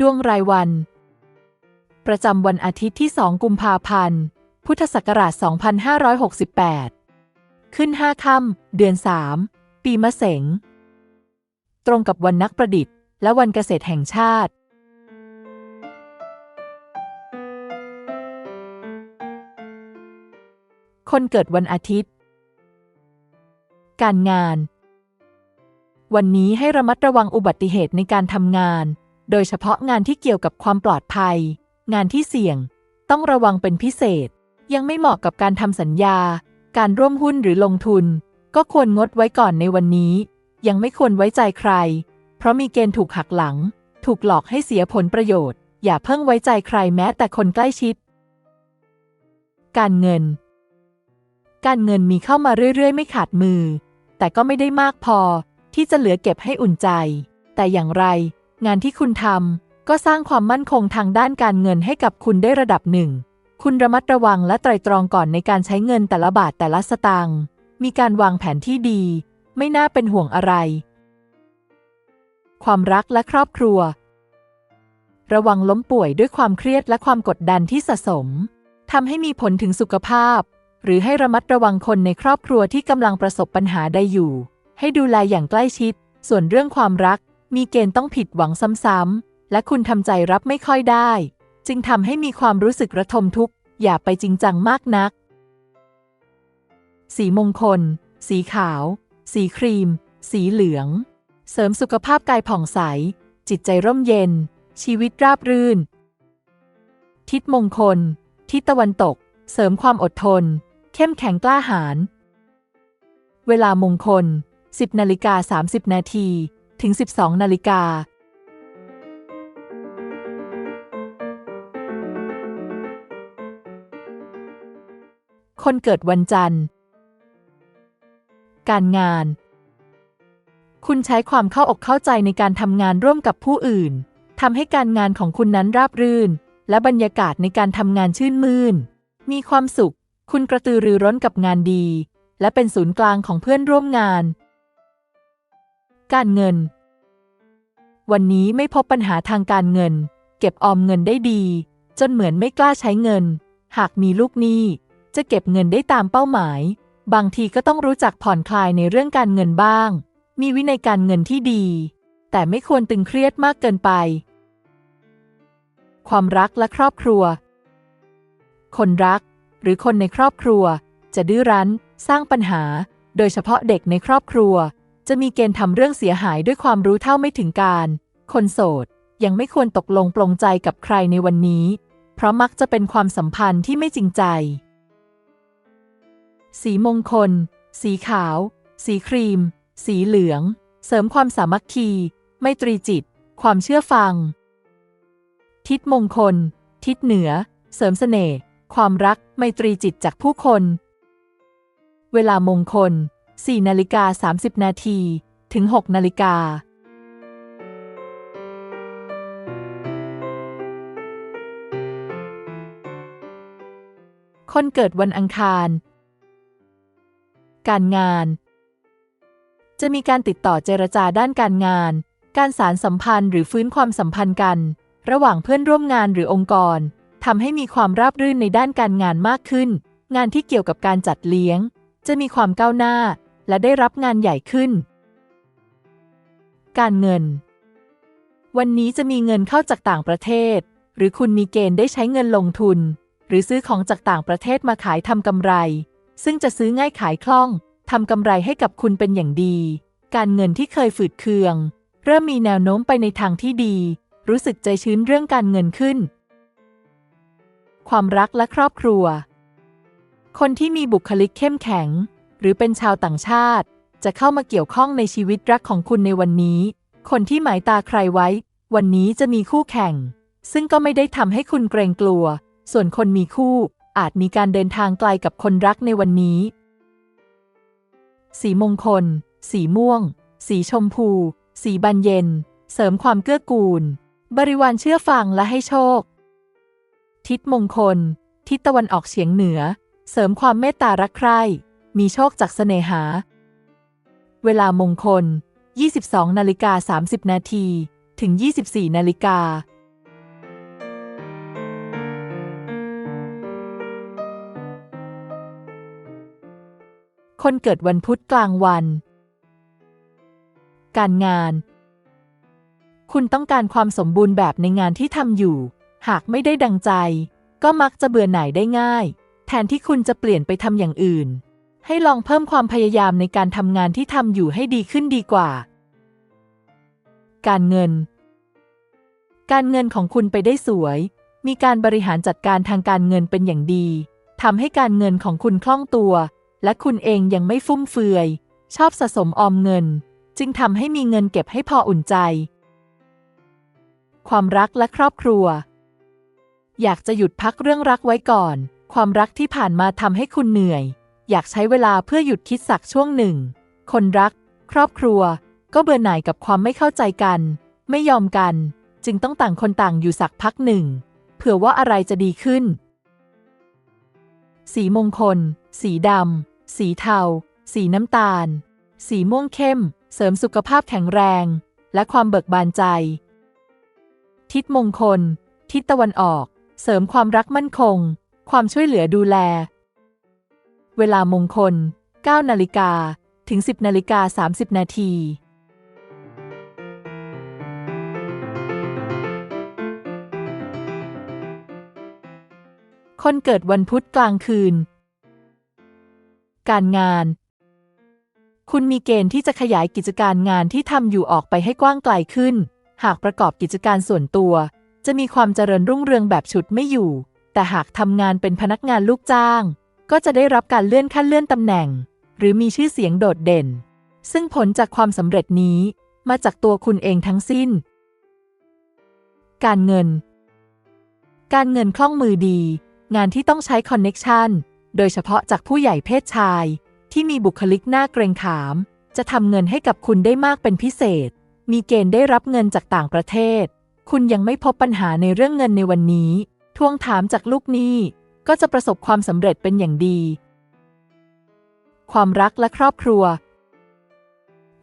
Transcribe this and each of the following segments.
ดวงรายวัน ประจำวันอาทิตย์ที่ 2 กุมภาพันธ์ พุทธศักราช 2568 ขึ้น 5 ค่ำเดือน 3 ปีมะเสง ตรงกับวันนักประดิษฐ์ และวันเกษตรแห่งชาติ คนเกิดวันอาทิตย์ การงาน วันนี้ให้ระมัดระวังอุบัติเหตุในการทำงาน โดยเฉพาะงานที่เกี่ยวกับความปลอดภัย งานที่เสี่ยง ต้องระวังเป็นพิเศษ ยังไม่เหมาะกับการทำสัญญา การร่วมหุ้นหรือลงทุน ก็ควรงดไว้ก่อนในวันนี้ ยังไม่ควรไว้ใจใคร เพราะมีเกณฑ์ถูกหักหลัง ถูกหลอกให้เสียผลประโยชน์ อย่าเพิ่งไว้ใจใครแม้แต่คนใกล้ชิด การเงิน การเงินมีเข้ามาเรื่อยๆ ไม่ขาดมือ แต่ก็ไม่ได้มากพอที่จะเหลือเก็บให้อุ่นใจ แต่อย่างไร งานที่คุณทำก็สร้างความมั่นคงทางด้านการเงินให้กับคุณได้ระดับหนึ่ง คุณระมัดระวังและไตรตรองก่อนในการใช้เงินแต่ละบาทแต่ละสตางค์ มีการวางแผนที่ดี ไม่น่าเป็นห่วงอะไร ความรักและครอบครัว ระวังล้มป่วยด้วยความเครียดและความกดดันที่สะสมทำให้มีผลถึงสุขภาพ หรือให้ระมัดระวังคนในครอบครัวที่กำลังประสบปัญหาใดอยู่ ให้ดูแลอย่างใกล้ชิด ส่วนเรื่องความรัก มีเกณฑ์ต้องผิดหวังซ้ำๆ และคุณทำใจรับไม่ค่อยได้ จึงทำให้มีความรู้สึกระทมทุกข์ อย่าไปจริงจังมากนัก สีมงคล สีขาว สีครีม สีเหลือง เสริมสุขภาพกายผ่องใส จิตใจร่มเย็น ชีวิตราบรื่น ทิศมงคล ทิศตะวันตก เสริมความอดทน เข้มแข็งกล้าหาญ เวลามงคล 10นาฬิกา30 นาที ถึง 12 นาฬิกาคนเกิดวันจันทร์ การงาน คุณใช้ความเข้าอกเข้าใจในการทำงานร่วมกับผู้อื่น ทำให้การงานของคุณนั้นราบรื่น และบรรยากาศในการทำงานชื่นมื่น มีความสุข คุณกระตือรือร้นกับงานดี และเป็นศูนย์กลางของเพื่อนร่วมงาน การเงิน วันนี้ไม่พบปัญหาทางการเงิน เก็บออมเงินได้ดี จนเหมือนไม่กล้าใช้เงิน หากมีลูกหนี้จะเก็บเงินได้ตามเป้าหมาย บางทีก็ต้องรู้จักผ่อนคลายในเรื่องการเงินบ้าง มีวินัยการเงินที่ดี แต่ไม่ควรตึงเครียดมากเกินไป ความรักและครอบครัว คนรัก หรือคนในครอบครัว จะดื้อรั้น สร้างปัญหา โดยเฉพาะเด็กในครอบครัว จะมีเกณฑ์ทำเรื่องเสียหายด้วยความรู้เท่าไม่ถึงการ คนโสด ยังไม่ควรตกลงปลงใจกับใครในวันนี้ เพราะมักจะเป็นความสัมพันธ์ที่ไม่จริงใจ สีมงคล สีขาว สีครีม สีเหลือง เสริมความสามัคคี ไมตรีจิต ความเชื่อฟัง ทิศมงคล ทิศเหนือ เสริมเสน่ห์ ความรัก ไมตรีจิตจากผู้คน เวลามงคล 4นาฬิกา30 นาทีถึง 6 นาฬิกา คนเกิดวันอังคาร การงาน จะมีการติดต่อเจรจาด้านการงาน การสารสัมพันธ์หรือฟื้นความสัมพันธ์กัน ระหว่างเพื่อนร่วมงานหรือองค์กรทำให้มีความราบรื่นในด้านการงานมากขึ้น งานที่เกี่ยวกับการจัดเลี้ยง จะมีความก้าวหน้า และได้รับงานใหญ่ขึ้น การเงิน วันนี้จะมีเงินเข้าจากต่างประเทศ หรือคุณมีเกณฑ์ได้ใช้เงินลงทุน หรือซื้อของจากต่างประเทศมาขายทำกำไร ซึ่งจะซื้อง่ายขายคล่องทำกำไรให้กับคุณเป็นอย่างดี การเงินที่เคยฝืดเคือง เริ่มมีแนวโน้มไปในทางที่ดี รู้สึกใจชื้นเรื่องการเงินขึ้น ความรักและครอบครัว คนที่มีบุคลิกเข้มแข็ง หรือเป็นชาวต่างชาติ จะเข้ามาเกี่ยวข้องในชีวิตรักของคุณในวันนี้ คนที่หมายตาใครไว้ วันนี้จะมีคู่แข่ง ซึ่งก็ไม่ได้ทำให้คุณเกรงกลัว ส่วนคนมีคู่ อาจมีการเดินทางไกลกับคนรักในวันนี้ สีมงคล สีม่วง สีชมพู สีบานเย็น เสริมความเกื้อกูล บริวารเชื่อฟังและให้โชค ทิศมงคล ทิศตะวันออกเฉียงเหนือ เสริมความเมตตารักใคร่ มีโชคจากเสน่หา เวลามงคล 22นาฬิกา30 นาทีถึง 24นาฬิกาคนเกิดวันพุธกลางวัน การงาน คุณต้องการความสมบูรณ์แบบในงานที่ทำอยู่ หากไม่ได้ดังใจ ก็มักจะเบื่อหน่ายได้ง่าย แทนที่คุณจะเปลี่ยนไปทำอย่างอื่น ให้ลองเพิ่มความพยายามในการทำงานที่ทำอยู่ให้ดีขึ้นดีกว่า การเงิน การเงินของคุณไปได้สวย มีการบริหารจัดการทางการเงินเป็นอย่างดีทำให้การเงินของคุณคล่องตัว และคุณเองยังไม่ฟุ่มเฟือย ชอบสะสมออมเงิน จึงทำให้มีเงินเก็บให้พออุ่นใจ ความรักและครอบครัว อยากจะหยุดพักเรื่องรักไว้ก่อน ความรักที่ผ่านมาทำให้คุณเหนื่อย อยากใช้เวลาเพื่อหยุดคิดสักช่วงหนึ่ง คนรัก ครอบครัว ก็เบื่อหน่ายกับความไม่เข้าใจกัน ไม่ยอมกัน จึงต้องต่างคนต่างอยู่สักพักหนึ่ง เผื่อว่าอะไรจะดีขึ้น สีมงคล สีดำ สีเทา สีน้ำตาล สีม่วงเข้ม เสริมสุขภาพแข็งแรง และความเบิกบานใจ ทิศมงคล ทิศตะวันออก เสริมความรักมั่นคง ความช่วยเหลือดูแล เวลามงคล 9 นาฬิกา ถึง 10 นาฬิกา 30 นาที คนเกิดวันพุธกลางคืน การงาน คุณมีเกณฑ์ที่จะขยายกิจการงานที่ทำอยู่ออกไปให้กว้างไกลขึ้น หากประกอบกิจการส่วนตัว จะมีความเจริญรุ่งเรืองแบบฉุดไม่อยู่ แต่หากทำงานเป็นพนักงานลูกจ้าง ก็จะได้รับการเลื่อนขั้นเลื่อนตำแหน่ง หรือมีชื่อเสียงโดดเด่น ซึ่งผลจากความสำเร็จนี้มาจากตัวคุณเองทั้งสิ้น การเงิน การเงินคล่องมือดี งานที่ต้องใช้คอนเน็กชันโดยเฉพาะจากผู้ใหญ่เพศชาย ที่มีบุคลิกหน้าเกรงขาม จะทำเงินให้กับคุณได้มากเป็นพิเศษ มีเกณฑ์ได้รับเงินจากต่างประเทศ คุณยังไม่พบปัญหาในเรื่องเงินในวันนี้ ทวงถามจากลูกหนี้ ก็จะประสบความสำเร็จเป็นอย่างดี ความรักและครอบครัว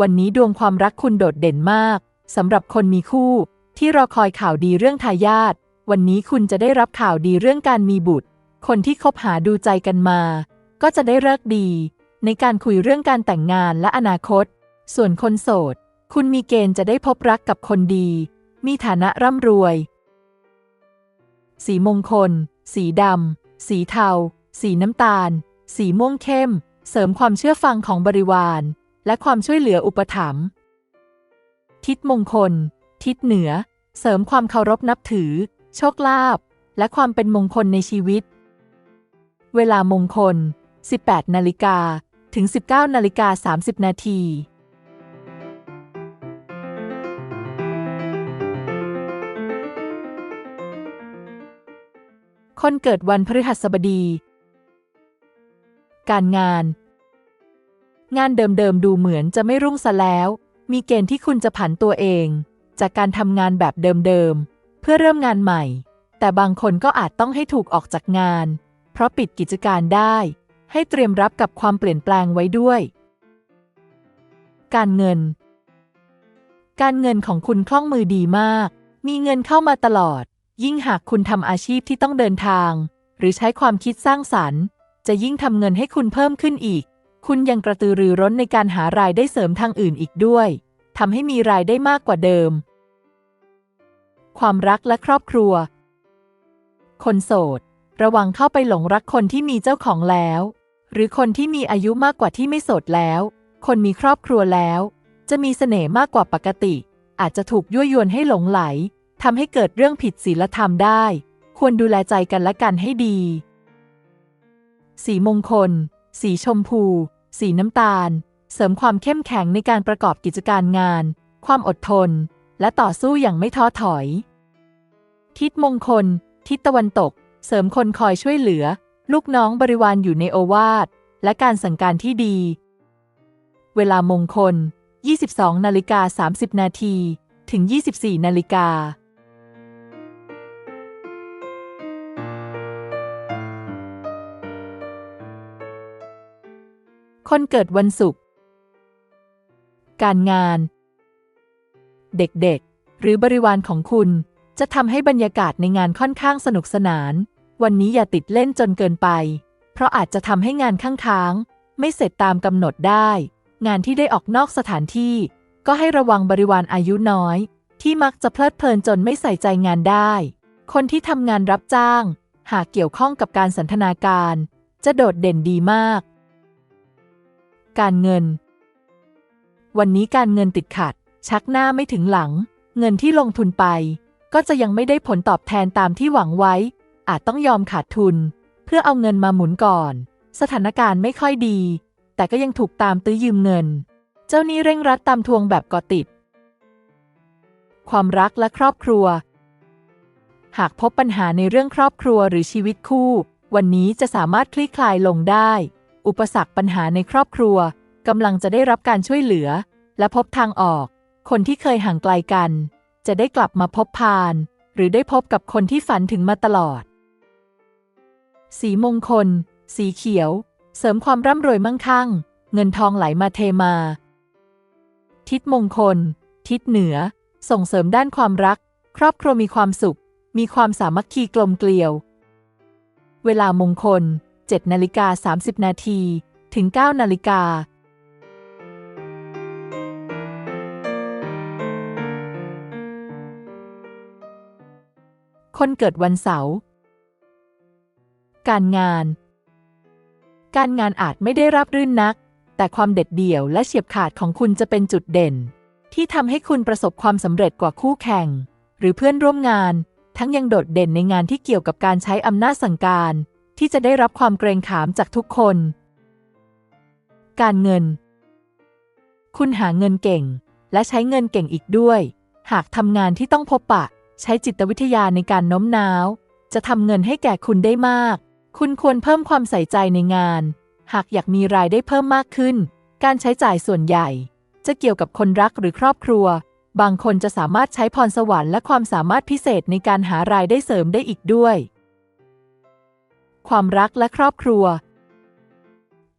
วันนี้ดวงความรักคุณโดดเด่นมากสำหรับคนมีคู่ที่รอคอยข่าวดีเรื่องทายาทวันนี้คุณจะได้รับข่าวดีเรื่องการมีบุตร คนที่คบหาดูใจกันมา ก็จะได้เลิกดี ในการคุยเรื่องการแต่งงานและอนาคต ส่วนคนโสด คุณมีเกณฑ์จะได้พบรักกับคนดี มีฐานะร่ำรวย สีมงคล สีดำ สีเทา สีน้ำตาล สีม่วงเข้ม เสริมความเชื่อฟังของบริวาร และความช่วยเหลืออุปถัมภ์ทิศมงคล ทิศเหนือ เสริมความเคารพนับถือ โชคลาภและความเป็นมงคลในชีวิต เวลามงคล 18 นาฬิกาถึง 19 นาฬิกา 30 นาที คนเกิดวันพฤหัสบดี การงาน งานเดิมๆดูเหมือนจะไม่รุ่งซะแล้ว มีเกณฑ์ที่คุณจะผันตัวเอง จากการทำงานแบบเดิมๆ เพื่อเริ่มงานใหม่ แต่บางคนก็อาจต้องให้ถูกออกจากงาน เพราะปิดกิจการได้ ให้เตรียมรับกับความเปลี่ยนแปลงไว้ด้วย การเงิน การเงินของคุณคล่องมือดีมาก มีเงินเข้ามาตลอด ยิ่งหากคุณทำอาชีพที่ต้องเดินทาง หรือใช้ความคิดสร้างสรรค์ จะยิ่งทำเงินให้คุณเพิ่มขึ้นอีก คุณยังกระตือรือร้นในการหารายได้เสริมทางอื่นอีกด้วยทำให้มีรายได้มากกว่าเดิม ความรักและครอบครัว คนโสด ระวังเข้าไปหลงรักคนที่มีเจ้าของแล้ว หรือคนที่มีอายุมากกว่าที่ไม่โสดแล้ว คนมีครอบครัวแล้ว จะมีเสน่ห์มากกว่าปกติ อาจจะถูกยั่วยวนให้หลงไหล ทำให้เกิดเรื่องผิดศีลธรรมได้ ควรดูแลใจกันและกันให้ดี สีมงคล สีชมพู สีน้ำตาล เสริมความเข้มแข็งในการประกอบกิจการงาน ความอดทน และต่อสู้อย่างไม่ท้อถอย ทิศมงคล ทิศตะวันตก เสริมคนคอยช่วยเหลือ ลูกน้องบริวารอยู่ในโอวาทและการสั่งการที่ดี เวลามงคล 22 นาฬิกา 30 นาที ถึง 24 นาฬิกา คนเกิดวันศุกร์ การงาน เด็กๆ หรือบริวารของคุณจะทำให้บรรยากาศในงานค่อนข้างสนุกสนาน วันนี้อย่าติดเล่นจนเกินไป เพราะอาจจะทำให้งานข้างค้างไม่เสร็จตามกำหนดได้ งานที่ได้ออกนอกสถานที่ ก็ให้ระวังบริวารอายุน้อย ที่มักจะเพลิดเพลินจนไม่ใส่ใจงานได้ คนที่ทำงานรับจ้าง หากเกี่ยวข้องกับการสันทนาการ จะโดดเด่นดีมาก การเงิน วันนี้การเงินติดขัด ชักหน้าไม่ถึงหลัง เงินที่ลงทุนไป ก็จะยังไม่ได้ผลตอบแทนตามที่หวังไว้ อาจต้องยอมขาดทุน เพื่อเอาเงินมาหมุนก่อน สถานการณ์ไม่ค่อยดี แต่ก็ยังถูกตามตื้อยืมเงิน เจ้านี้เร่งรัดตามทวงแบบกาะติด ความรักและครอบครัว หากพบปัญหาในเรื่องครอบครัวหรือชีวิตคู่ วันนี้จะสามารถคลี่คลายลงได้ อุปสรรคปัญหาในครอบครัวกำลังจะได้รับการช่วยเหลือ และพบทางออก คนที่เคยห่างไกลกัน จะได้กลับมาพบพาน หรือได้พบกับคนที่ฝันถึงมาตลอด สีมงคล สีเขียว เสริมความร่ำรวยมั่งคั่ง เงินทองไหลมาเทมา ทิศมงคล ทิศเหนือ ส่งเสริมด้านความรัก ครอบครัวมีความสุข มีความสามัคคีกลมเกลียว เวลามงคล 7นาฬิกา30 นาทีถึง 9 นาฬิกา คนเกิดวันเสาร์ การงาน การงานอาจไม่ได้รับรื่นนัก แต่ความเด็ดเดี่ยวและเฉียบขาดของคุณจะเป็นจุดเด่น ที่ทำให้คุณประสบความสำเร็จกว่าคู่แข่ง หรือเพื่อนร่วมงาน ทั้งยังโดดเด่นในงานที่เกี่ยวกับการใช้อำนาจสั่งการ ที่จะได้รับความเกรงขามจากทุกคน การเงิน คุณหาเงินเก่ง และใช้เงินเก่งอีกด้วย หากทำงานที่ต้องพบปะ ใช้จิตวิทยาในการโน้มน้าว จะทำเงินให้แก่คุณได้มาก คุณควรเพิ่มความใส่ใจในงาน หากอยากมีรายได้เพิ่มมากขึ้น การใช้จ่ายส่วนใหญ่ จะเกี่ยวกับคนรักหรือครอบครัว บางคนจะสามารถใช้พรสวรรค์และความสามารถพิเศษในการหารายได้เสริมได้อีกด้วย ความรักและครอบครัว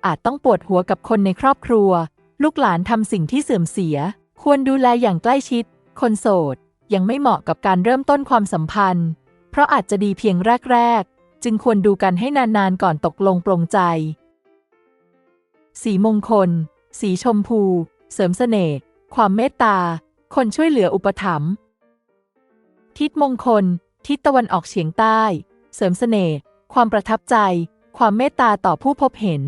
อาจต้องปวดหัวกับคนในครอบครัว ลูกหลานทำสิ่งที่เสื่อมเสีย ควรดูแลอย่างใกล้ชิด คนโสด ยังไม่เหมาะกับการเริ่มต้นความสัมพันธ์ เพราะอาจจะดีเพียงแรก ๆ จึงควรดูกันให้นานๆก่อนตกลงปลงใจ สีมงคล สีชมพู เสริมเสน่ห์ ความเมตตา คนช่วยเหลืออุปถัมภ์ทิศมงคล ทิศตะวันออกเฉียงใต้ เสริมเสน่ห์ ความประทับใจ ความเมตตาต่อผู้พบเห็น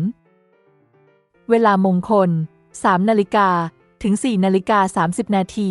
เวลามงคล3นาฬิกาถึง4นาฬิกา30 นาที